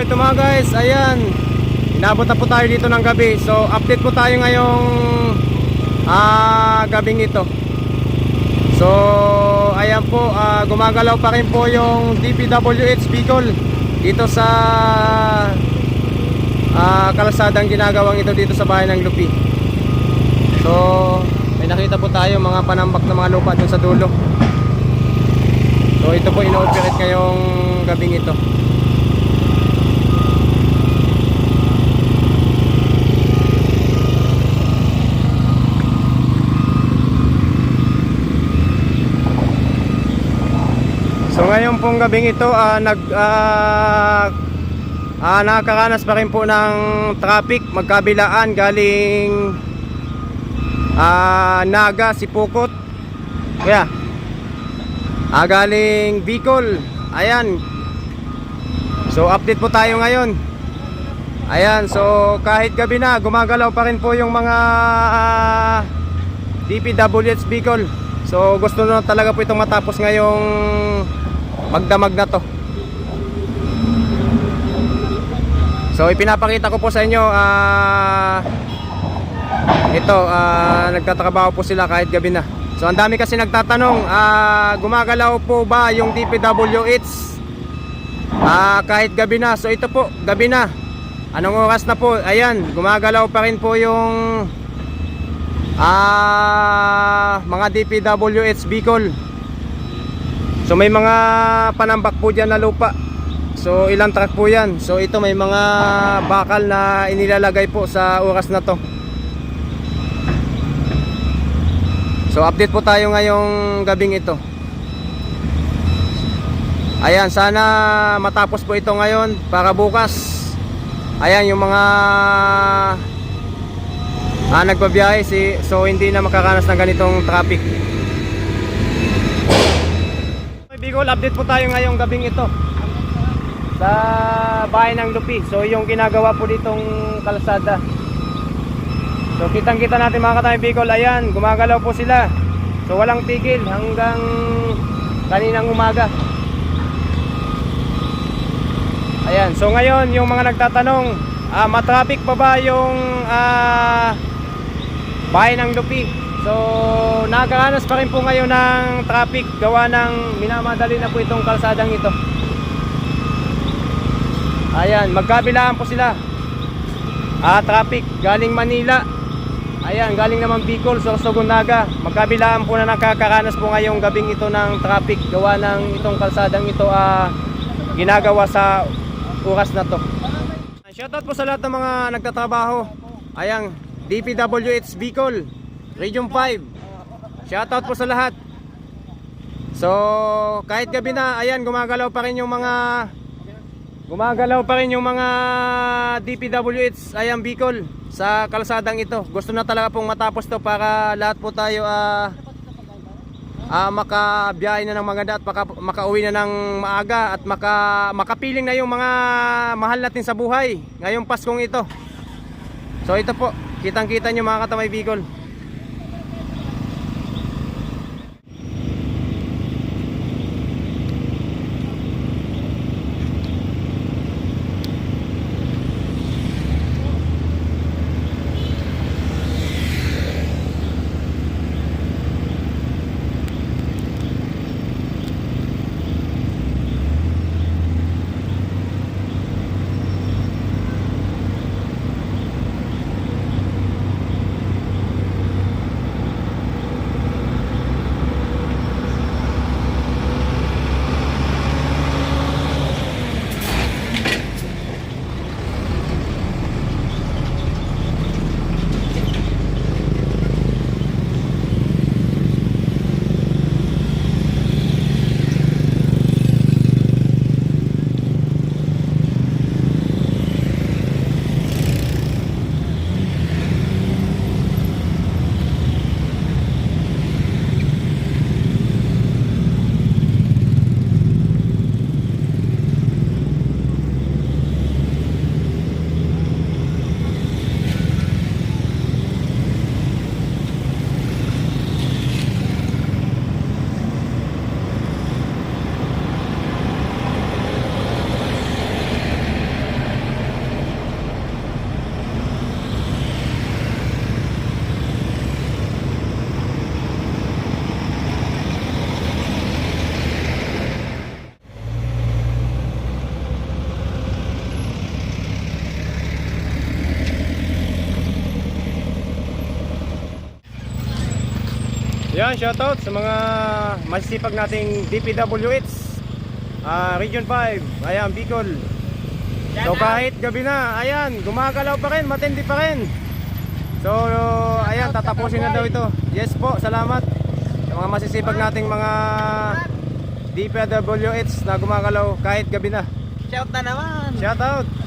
ito mga guys, ayan. Inabot na po tayo dito ng gabi. So, update po tayo ngayong ah, gabing ito. So, ayan po, ah, gumagalaw pa rin po yung DPWH Bicol dito sa ah, kalsadang ginagawang ito dito sa bahay ng Lupi. So, may nakita po tayo mga panambak na mga lupa dun sa dulo. So, ito po ino-operate ngayong gabing ito. So ngayon pong gabing ito ah, nag ah, ah, nakakaranas pa rin po ng traffic magkabilaan galing ah, Naga, Sipukot. Kuya. Ah, galing Bicol. Ayan. So update po tayo ngayon. Ayan, so kahit gabi na gumagalaw pa rin po yung mga ah, DPWH Bicol. So gusto na talaga po itong matapos ngayong magdamag na to. So ipinapakita ko po sa inyo ah ito ah, nagtatrabaho po sila kahit gabi na. So ang dami kasi nagtatanong ah, gumagalaw po ba yung DPWH ah, kahit gabi na. So ito po gabi na. Anong oras na po? Ayan, gumagalaw pa rin po yung ah mga DPWH Bicol. So may mga panambak po dyan na lupa. So ilang truck po yan. So ito may mga bakal na inilalagay po sa oras na to. So update po tayo ngayong gabing ito. Ayan, sana matapos po ito ngayon para bukas. Ayan yung mga ah, nagbabiyahe si so hindi na makakanas ng ganitong traffic. Bicol, update po tayo ngayong gabing ito sa bahay ng Lupi. So yung ginagawa po ditong kalsada. So kitang kita natin mga katay Bicol, ayan, gumagalaw po sila. So walang tigil hanggang kaninang umaga. Ayan, so ngayon yung mga nagtatanong, ah, matraffic pa ba yung ah, bahay ng Lupi? So, nakakaranas pa rin po ngayon ng traffic gawa ng minamadali na po itong kalsadang ito. Ayan, magkabilaan po sila. Ah, traffic galing Manila. Ayan, galing naman Bicol, Sorsogon, Naga. Magkabilaan po na nakakaranas po ngayong gabing ito ng traffic gawa ng itong kalsadang ito ah, ginagawa sa oras na to. Shoutout po sa lahat ng mga nagtatrabaho. Ayan, DPWH Bicol, Region 5. Shoutout po sa lahat. So, kahit gabi na, ayan, gumagalaw pa rin yung mga gumagalaw pa rin yung mga DPWH, ayan, Bicol sa kalsadang ito. Gusto na talaga pong matapos to para lahat po tayo ah ah makabiyahe na ng maganda at maka, makauwi na ng maaga at maka, makapiling na yung mga mahal natin sa buhay ngayong Paskong ito. So ito po, kitang-kita nyo mga katamay Bicol. Ayan, shoutout sa mga masisipag nating DPWH ah, Region 5, ayan, Bicol. So kahit gabi na, ayan, gumagalaw pa rin, matindi pa rin. So, ayan, tatapusin na daw ito. Yes po, salamat. Sa mga masisipag nating mga DPWH na gumagalaw kahit gabi na. Shout na naman. Shoutout